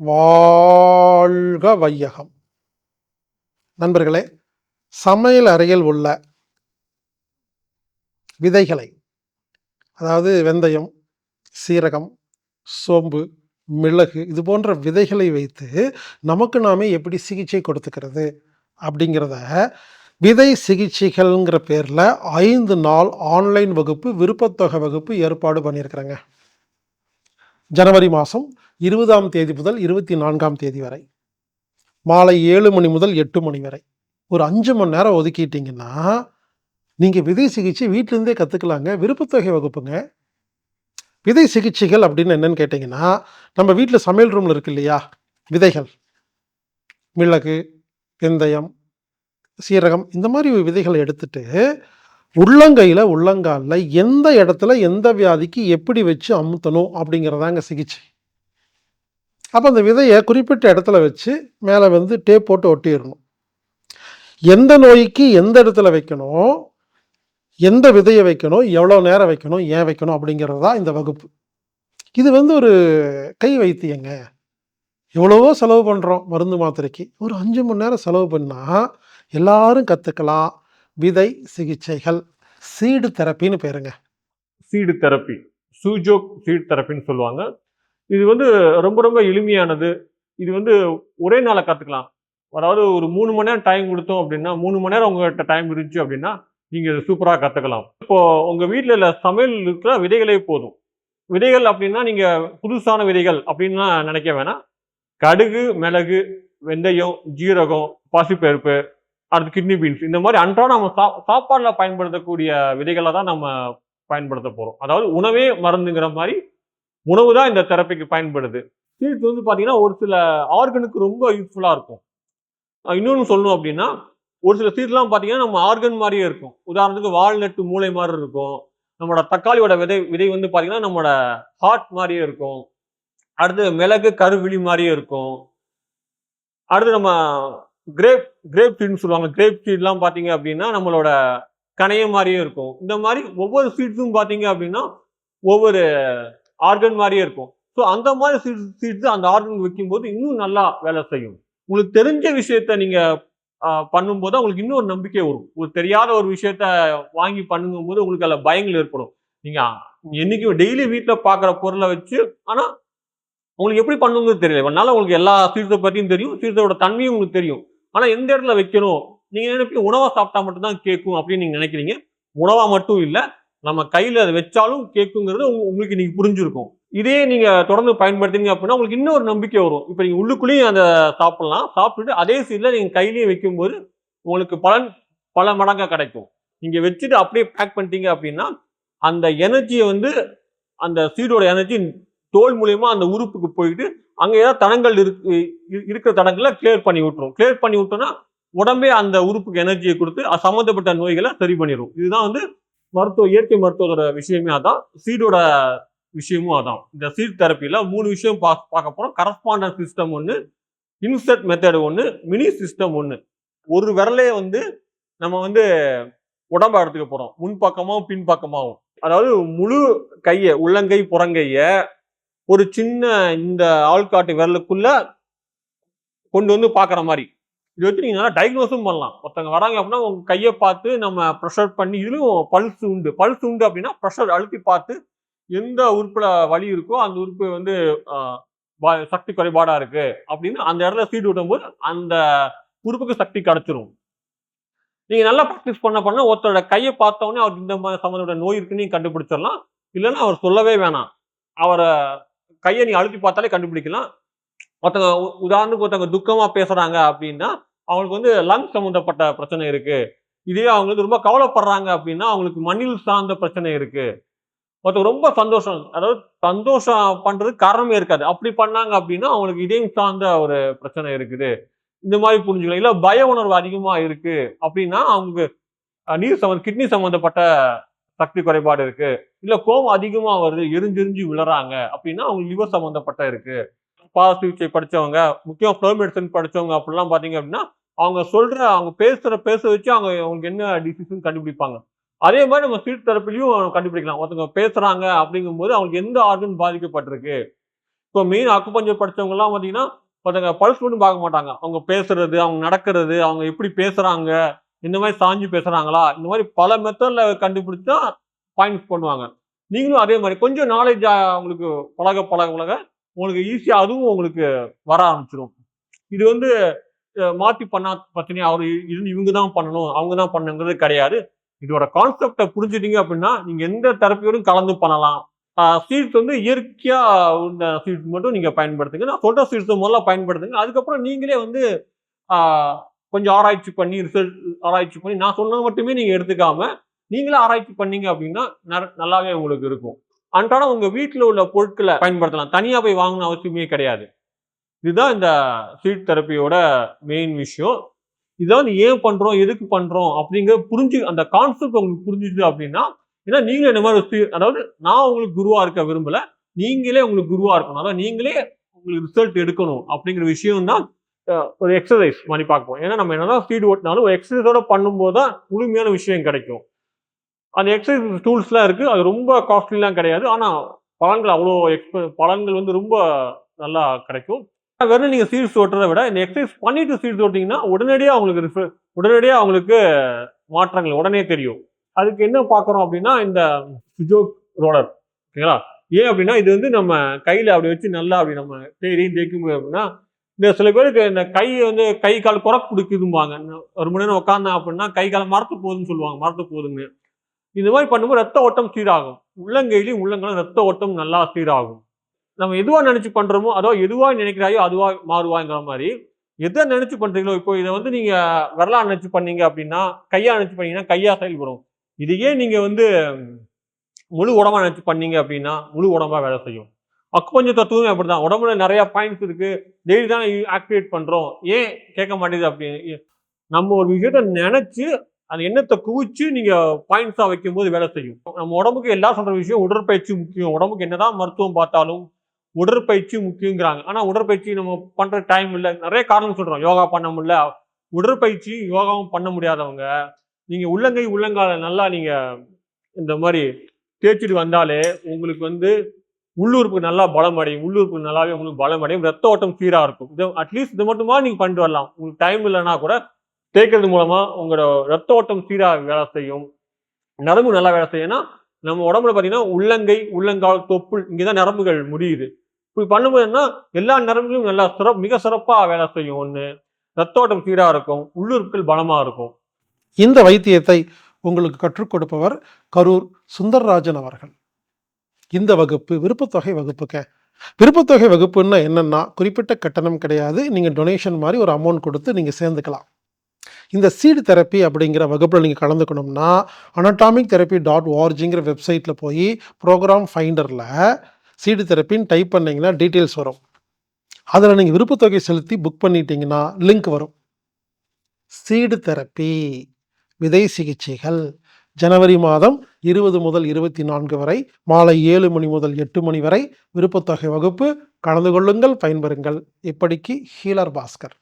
வாழ்க வையகம். நண்பர்களே சமையல் அறையில் உள்ள விதைகளை அதாவது வெந்தயம் சீரகம் சோம்பு மிளகு இது போன்ற விதைகளை வைத்து நமக்கு நாமே எப்படி சிகிச்சை கொடுத்துக்கிறது அப்படிங்கிறத விதை சிகிச்சைகள்ங்கிற பேரில் ஐந்து நாள் ஆன்லைன் வகுப்பு விருப்பத்தொகை வகுப்பு ஏற்பாடு பண்ணியிருக்கிறேங்க. ஜனவரி மாதம் இருபதாம் தேதி முதல் இருபத்தி நான்காம் தேதி வரை மாலை ஏழு மணி முதல் எட்டு மணி வரை ஒரு அஞ்சு மணி நேரம் ஒதுக்கிட்டீங்கன்னா நீங்கள் விதை சிகிச்சை வீட்டிலேருந்தே கற்றுக்கலாங்க விருப்பத்தொகை வகுப்புங்க. விதை சிகிச்சைகள் அப்படின்னு என்னன்னு கேட்டிங்கன்னா நம்ம வீட்டில் சமையல் ரூமில் இருக்கு இல்லையா? விதைகள். மிளகு வெந்தயம் சீரகம் இந்த மாதிரி விதைகளை எடுத்துட்டு உள்ளங்கையில் உள்ளங்காலில் எந்த இடத்துல எந்த வியாதிக்கு எப்படி வச்சு அமுத்தணும் அப்படிங்கிறதாங்க சிகிச்சை. அப்போ அந்த விதையை குறிப்பிட்ட இடத்துல வச்சு மேலே வந்து டேப் போட்டு ஒட்டிடணும். எந்த நோய்க்கு எந்த இடத்துல வைக்கணும்? எந்த விதையை வைக்கணும்? எவ்வளோ நேரம் வைக்கணும்? ஏன் வைக்கணும்? அப்படிங்கிறது தான் இந்த வகுப்பு. இது வந்து ஒரு கை வைத்தியங்க. எவ்வளவோ செலவு பண்ணுறோம் மருந்து மாத்திரைக்கு. ஒரு அஞ்சு மணி நேரம் செலவு பண்ணால் எல்லாரும் கற்றுக்கலாம் விதை சிகிச்சைகள் சீடு தெரப்பின்னு பேருங்க. சீடு தெரப்பி சூஜோக் சீடு தெரப்பின்னு சொல்லுவாங்க. இது வந்து ரொம்ப ரொம்ப எளிமையானது. இது வந்து ஒரே நாளை கற்றுக்கலாம் அதாவது ஒரு மூணு மணி நேரம் டைம் கொடுத்தோம் அப்படின்னா மூணு மணி நேரம் உங்கள்கிட்ட டைம் இருந்துச்சு அப்படின்னா நீங்கள் இதை சூப்பராக கற்றுக்கலாம் இப்போது உங்கள் வீட்டில் சமையல் இருக்கிற விதைகளே போதும். விதைகள் அப்படின்னா நீங்கள் புதுசான விதைகள் அப்படின்லாம் நினைக்க வேணாம். கடுகு மிளகு வெந்தயம் ஜீரகம் பாசிப்பருப்பு அடுத்து கிட்னி பீன்ஸ் இந்த மாதிரி அன்றாட நம்ம சா சாப்பாடில் பயன்படுத்தக்கூடிய விதைகளை தான் நம்ம பயன்படுத்த போகிறோம் அதாவது உணவே மருந்துங்கிற மாதிரி உணவு தான் இந்த தெரப்பிக்கு பயன்படுது. சீட்ஸ் வந்து பார்த்தீங்கன்னா ஒரு சில ஆர்கனுக்கு ரொம்ப யூஸ்ஃபுல்லாக இருக்கும். இன்னொன்று சொல்லணும் அப்படின்னா ஒரு சில சீட்லாம் பார்த்தீங்கன்னா நம்ம ஆர்கன் மாதிரியே இருக்கும். உதாரணத்துக்கு வால்நட்டு மூளை மாதிரி இருக்கும். நம்மளோட தக்காளியோட விதை விதை வந்து பார்த்தீங்கன்னா நம்மளோட ஹார்ட் மாதிரியே இருக்கும். அடுத்து மிளகு கருவிழி மாதிரியே இருக்கும். அடுத்து நம்ம கிரேப் கிரேப் சீட்னு சொல்லுவாங்க. கிரேப் சீட்லாம் பார்த்தீங்க அப்படின்னா நம்மளோட கணையம் மாதிரியே இருக்கும். இந்த மாதிரி ஒவ்வொரு சீட்ஸும் பார்த்தீங்க அப்படின்னா ஒவ்வொரு ஆர்கன் மாதிரியே இருக்கும். ஸோ அந்த மாதிரி சீட்ஸ் சீட்ஸ் அந்த ஆர்கன் வைக்கும்போது இன்னும் நல்லா வேலை செய்யும். உங்களுக்கு தெரிஞ்ச விஷயத்த நீங்கள் பண்ணும்போது உங்களுக்கு இன்னொரு நம்பிக்கை வரும். ஒரு தெரியாத ஒரு விஷயத்த வாங்கி பண்ணுங்கும்போது உங்களுக்கு அதில் பயங்கள் ஏற்படும். நீங்கள் என்றைக்கும் டெய்லி வீட்டில் பார்க்குற பொருளை வச்சு ஆனால் உங்களுக்கு எப்படி பண்ணுங்கிறது தெரியல. அதனால உங்களுக்கு எல்லா சீட்ஸை பற்றியும் தெரியும். சீட்ஸோட தன்மையும் உங்களுக்கு தெரியும். ஆனால் எந்த இடத்துல வைக்கணும்? நீங்கள் நினைப்பீங்க உணவை சாப்பிட்டா மட்டும்தான் கேட்கும் அப்படின்னு நீங்கள் நினைக்கிறீங்க. உணவாக மட்டும் இல்லை. நம்ம கையில் அதை வச்சாலும் கேட்குங்கிறது உங்களுக்கு நீங்க புரிஞ்சிருக்கும். இதே நீங்கள் தொடர்ந்து பயன்படுத்தினீங்க அப்படின்னா உங்களுக்கு இன்னொரு நம்பிக்கை வரும். இப்போ நீங்கள் உள்ளுக்குள்ளேயும் அதை சாப்பிட்லாம். சாப்பிட்டுட்டு அதே சீடில் நீங்கள் கையிலேயே வைக்கும்போது உங்களுக்கு பலன் பல மடங்காக கிடைக்கும். நீங்கள் வச்சுட்டு அப்படியே பேக் பண்ணிட்டீங்க அப்படின்னா அந்த எனர்ஜியை வந்து அந்த சீடோட எனர்ஜி தோல் மூலயமா அந்த உறுப்புக்கு போயிட்டு அங்கே ஏதாவது தடங்கள் இருக்கு இருக்கிற தடங்களை கிளியர் பண்ணி விட்டுரும். கிளியர் பண்ணி விட்டோம்னா உடம்பே அந்த உறுப்புக்கு எனர்ஜியை கொடுத்து அது சம்மந்தப்பட்ட நோய்களை சரி பண்ணிடும் இதுதான் வந்து மருத்துவ இயற்கை மருத்துவத்தோட விஷயமே அதான். சீடோட விஷயமும் அதான். இந்த சீட் தெரப்பியில் மூணு விஷயம் பா பார்க்க போகிறோம் கரஸ்பாண்டன்ஸ் சிஸ்டம் ஒன்று இன்செர்ட் மெத்தடு ஒன்று மினி சிஸ்டம் ஒன்று ஒரு விரலையே வந்து நம்ம வந்து உடம்ப எடுத்துக்க போகிறோம் முன்பக்கமாகவும் பின்பக்கமாகவும் அதாவது முழு கையை உள்ளங்கை புறங்கையை ஒரு சின்ன இந்த ஆள்காட்டு விரலுக்குள்ள கொண்டு வந்து பார்க்குற மாதிரி. இது வச்சு நீங்கள் நல்லா டயக்னோஸும் பண்ணலாம். ஒருத்தவங்க வராங்க அப்படின்னா உங்கள் கையை பார்த்து நம்ம ப்ரெஷர் பண்ணி இதுலயும் பல்ஸ் உண்டு. பல்ஸ் உண்டு அப்படின்னா ப்ரெஷர் அழுத்தி பார்த்து எந்த உறுப்பில் வலி இருக்கோ அந்த உறுப்பு வந்து ஆஹ், சக்தி குறைபாடாக இருக்கு அப்படின்னு அந்த இடத்துல சீடு விடும்போது அந்த உறுப்புக்கு சக்தி கிடைச்சிரும். நீங்கள் நல்லா ப்ராக்டிஸ் பண்ண பண்ண ஒருத்தரோட கையை பார்த்தோன்னே அவர் அவருக்கு இந்த மாதிரி சம்மந்தோட நோய் இருக்குன்னு கண்டுபிடிச்சிடலாம். இல்லைன்னா அவர் சொல்லவே வேணாம். அவரை கையை நீ அழுத்தி பார்த்தாலே கண்டுபிடிக்கலாம். ஒருத்தவங்க உ- உதாரணத்துக்கு ஒருத்தவங்க துக்கமாக பேசுறாங்க அப்படின்னா அவங்களுக்கு வந்து லங் சம்மந்தப்பட்ட பிரச்சனை இருக்குது இதே அவங்க வந்து ரொம்ப கவலைப்படுறாங்க அப்படின்னா அவங்களுக்கு மண்ணில் சார்ந்த பிரச்சனை இருக்குது ஒருத்தர் ரொம்ப சந்தோஷம். அதாவது சந்தோஷம் பண்ணுறதுக்கு காரணமே இருக்காது. அப்படி பண்ணாங்க அப்படின்னா அவங்களுக்கு இதயம் சார்ந்த ஒரு பிரச்சனை இருக்குது. இந்த மாதிரி புரிஞ்சுக்கலாம். இல்லை பய உணர்வு அதிகமாக இருக்குது அப்படின்னா அவங்க நீர் சம்மந்த கிட்னி சம்மந்தப்பட்ட சக்தி குறைபாடு இருக்கு. இல்ல கோவம் அதிகமா வருது எரிஞ்செரிஞ்சு விழறாங்க அப்படின்னா அவங்க லிவர் சம்மந்தப்பட்ட இருக்கு. பாசிட்டிவ் படிச்சவங்க முக்கியம் ஃப்ளோ மெடிசன் படிச்சவங்க அப்படிலாம் பாத்தீங்க அப்படின்னா அவங்க சொல்ற அவங்க பேசுற பேச வச்சு அவங்க அவங்களுக்கு என்ன டிசீஸ்னு கண்டுபிடிப்பாங்க. அதே மாதிரி நம்ம சீட் தெரப்பிலையும் கண்டுபிடிக்கலாம். ஒருத்தவங்க பேசுறாங்க அப்படிங்கும்போது அவங்களுக்கு எந்த ஆர்கன் பாதிக்கப்பட்டிருக்கு? இப்போ மெயின் அக்குபஞ்சர் படித்தவங்கலாம் பார்த்தீங்கன்னா ஒருத்தங்க பல்ஸ் மட்டும் பார்க்க மாட்டாங்க. அவங்க பேசுறது அவங்க நடக்கிறது அவங்க எப்படி பேசுறாங்க இந்த மாதிரி சாஞ்சு பேசுறாங்களா? இந்த மாதிரி பல மெத்தட்ல கண்டுபிடிச்சு தான் பாயிண்ட்ஸ் பண்ணுவாங்க. நீங்களும் அதே மாதிரி கொஞ்சம் நாலேஜ் உங்களுக்கு பழக பழக பழக உங்களுக்கு ஈஸியாக அதுவும் உங்களுக்கு வர ஆரம்பிச்சிடும் இது வந்து மாற்றி பண்ணா பிரச்சனையா அவர் இது இவங்க தான் பண்ணணும் அவங்க தான் பண்ணுங்கிறது கிடையாது. இதோட கான்செப்டை புரிஞ்சுட்டீங்க அப்படின்னா நீங்கள் எந்த தெரப்பியோடும் கலந்து பண்ணலாம். சீட்ஸ் வந்து இயற்கையாக உள்ள சீட்ஸ் மட்டும் நீங்கள் பயன்படுத்துங்க. நான் சொல்கிற சீட்ஸ் முதல்ல பயன்படுத்துங்க. அதுக்கப்புறம் நீங்களே வந்து கொஞ்சம் ஆராய்ச்சி பண்ணி ரிசல்ட் ஆராய்ச்சி பண்ணி நான் சொன்னது மட்டுமே நீங்கள் எடுத்துக்காம நீங்களே ஆராய்ச்சி பண்ணீங்க அப்படின்னா நல்லாவே உங்களுக்கு இருக்கும். அன்றாடம் உங்கள் வீட்டில் உள்ள பொருட்களை பயன்படுத்தலாம். தனியாக போய் வாங்கணும் அவசியமே கிடையாது. இதுதான் இந்த ஸ்வீட் தெரப்பியோட மெயின் விஷயம். இதை வந்து ஏன் பண்ணுறோம் எதுக்கு பண்ணுறோம் அப்படிங்கிற புரிஞ்சு அந்த கான்செப்ட் உங்களுக்கு புரிஞ்சுது அப்படின்னா ஏன்னா நீங்களே இந்த மாதிரி அதாவது நான் உங்களுக்கு குருவாக இருக்க விரும்பலை நீங்களே உங்களுக்கு குருவாக இருக்கணும். அதாவது நீங்களே உங்களுக்கு ரிசல்ட் எடுக்கணும் அப்படிங்கிற விஷயம் தான் ஒரு எக்ஸசைஸ் மாதிரி பார்ப்போம் ஏன்னா நம்ம என்னதான் ஸ்பீட் ஓட்டினாலும் ஒரு எக்ஸசைஸோட பண்ணும்போது தான் முழுமையான விஷயம் கிடைக்கும். அந்த எக்ஸசைஸ் டூல்ஸ்லாம் இருக்குது அது ரொம்ப காஸ்ட்லிலாம் கிடையாது. ஆனால் பலன்கள் அவ்வளோ எக்ஸ்ப பலன்கள் வந்து ரொம்ப நல்லா கிடைக்கும். வெறும் நீங்க சீட்ஸ் ஓட்டுறதை விட இந்த எக்ஸசைஸ் பண்ணிட்டு சீட்ஸ் ஓட்டிங்கன்னா உடனடியாக அவங்களுக்கு ரிஃப- உடனடியாக அவங்களுக்கு மாற்றங்கள் உடனே தெரியும். அதுக்கு என்ன பார்க்குறோம் அப்படின்னா இந்த சுஜோக் ரோலர் ஓகேங்களா ஏன் அப்படின்னா இது வந்து நம்ம கையில் அப்படி வச்சு நல்லா அப்படி நம்ம தேய்க்கும் தேய்க்கும் அப்படின்னா இந்த சில பேருக்கு இந்த கை வந்து கை கால் குறக்கு பிடிக்குதும்பாங்க. இன்னும் ஒரு மணி நேரம் உட்காந்தேன் அப்படின்னா கை கால் மரத்து போகுதுன்னு சொல்லுவாங்க மரத்து போகுதுன்னு. இந்த மாதிரி பண்ணும்போது ரத்த ஓட்டம் சீராகும். உள்ளங்கையிலையும் உள்ளங்களும் ரத்த ஓட்டம் நல்லா சீராகும். நம்ம எதுவாக நினச்சி பண்ணுறோமோ அதோ எதுவாக நினைக்கிறாயோ அதுவாக மாறுவாங்கிற மாதிரி. எதை நினச்சி பண்ணுறீங்களோ இப்போ இதை வந்து நீங்கள் வரலாறு நினச்சி பண்ணீங்க அப்படின்னா கையாக நினச்சி பண்ணீங்கன்னா கையாக செயல்படும். இதையே நீங்கள் வந்து முழு உடம்பா நினச்சி பண்ணீங்க அப்படின்னா முழு உடம்பாக வேலை செய்யும். அக்குபஞ்ச தத்துவமே அப்படிதான். உடம்புல நிறையா பாயிண்ட்ஸ் இருக்குது டெய்லி தான் ஆக்டிவேட் பண்ணுறோம் ஏன் கேட்க மாட்டேங்குது அப்படின்னு? நம்ம ஒரு விஷயத்த நினச்சி அந்த எண்ணத்தை குவிச்சு நீங்கள் பாயிண்ட்ஸாக வைக்கும் போது வேலை செய்யும். நம்ம உடம்புக்கு எல்லா சொல்கிற விஷயம் உடற்பயிற்சி முக்கியம். உடம்புக்கு என்னதான் மருத்துவம் பார்த்தாலும் உடற்பயிற்சி முக்கியங்கிறாங்க. ஆனால் உடற்பயிற்சி நம்ம பண்ணுற டைம் இல்லை. நிறைய காரணம் சொல்கிறோம் யோகா பண்ண முடியல. உடற்பயிற்சி யோகாவும் பண்ண முடியாதவங்க நீங்கள் உள்ளங்கை உள்ளங்கால நல்லா நீங்கள் இந்த மாதிரி தேய்ச்சிட்டு வந்தாலே உங்களுக்கு வந்து உள்ளுறுப்பு நல்லா பலம் அடையும். உள்ளுறுப்பு நல்லாவே உங்களுக்கு பலம் அடையும். ரத்த ஓட்டம் சீராக இருக்கும். இது அட்லீஸ்ட் இது மட்டுமா நீங்கள் பண்ணிட்டு வரலாம். உங்களுக்கு டைம் இல்லைன்னா கூட தேய்க்கிறது மூலமாக உங்களோட ரத்த ஓட்டம் சீராக வேலை செய்யும். நரம்பு நல்லா வேலை செய்யும்னா நம்ம உடம்புல பார்த்தீங்கன்னா உள்ளங்கை உள்ளங்கால் தொப்புள் இங்கே தான் நரம்புகள் முடியுது. இப்படி பண்ணும்போதுன்னா எல்லா நரம்புகளும் நல்லா சிறப்பு மிக சிறப்பாக வேலை செய்யும். ஒன்று ரத்தோட்டம் சீராக இருக்கும் உள்ளுறுப்புகள் பலமாக இருக்கும். இந்த வைத்தியத்தை உங்களுக்கு கற்றுக் கொடுப்பவர் கரூர் சுந்தர்ராஜன் அவர்கள். இந்த வகுப்பு விருப்பத்தொகை வகுப்புக்க. விருப்பத்தொகை வகுப்புன்னா என்னென்னா குறிப்பிட்ட கட்டணம் கிடையாது. நீங்கள் டொனேஷன் மாதிரி ஒரு அமௌண்ட் கொடுத்து நீங்கள் சேர்ந்துக்கலாம். இந்த சீடு தெரப்பி அப்படிங்கிற வகுப்பில் நீங்கள் கலந்துக்கணும்னா அனட்டாமிக் தெரப்பி டாட் ஓஆர்ஜிங்கிற வெப்சைட்டில் போய் ப்ரோக்ராம் ஃபைண்டரில் சீடு தெரப்பின்னு டைப் பண்ணிங்கன்னா டீட்டெயில்ஸ் வரும். அதில் நீங்கள் விருப்பத்தொகை செலுத்தி புக் பண்ணிட்டீங்கன்னா லிங்க் வரும். சீடு தெரப்பி விதை சிகிச்சைகள் ஜனவரி மாதம் இருபது முதல் இருபத்தி நான்கு வரை மாலை ஏழு மணி முதல் எட்டு மணி வரை விருப்பத்தொகை வகுப்பு கலந்து கொள்ளுங்கள் பயன்பெறுங்கள். இப்படிக்கு ஹீலர் பாஸ்கர்.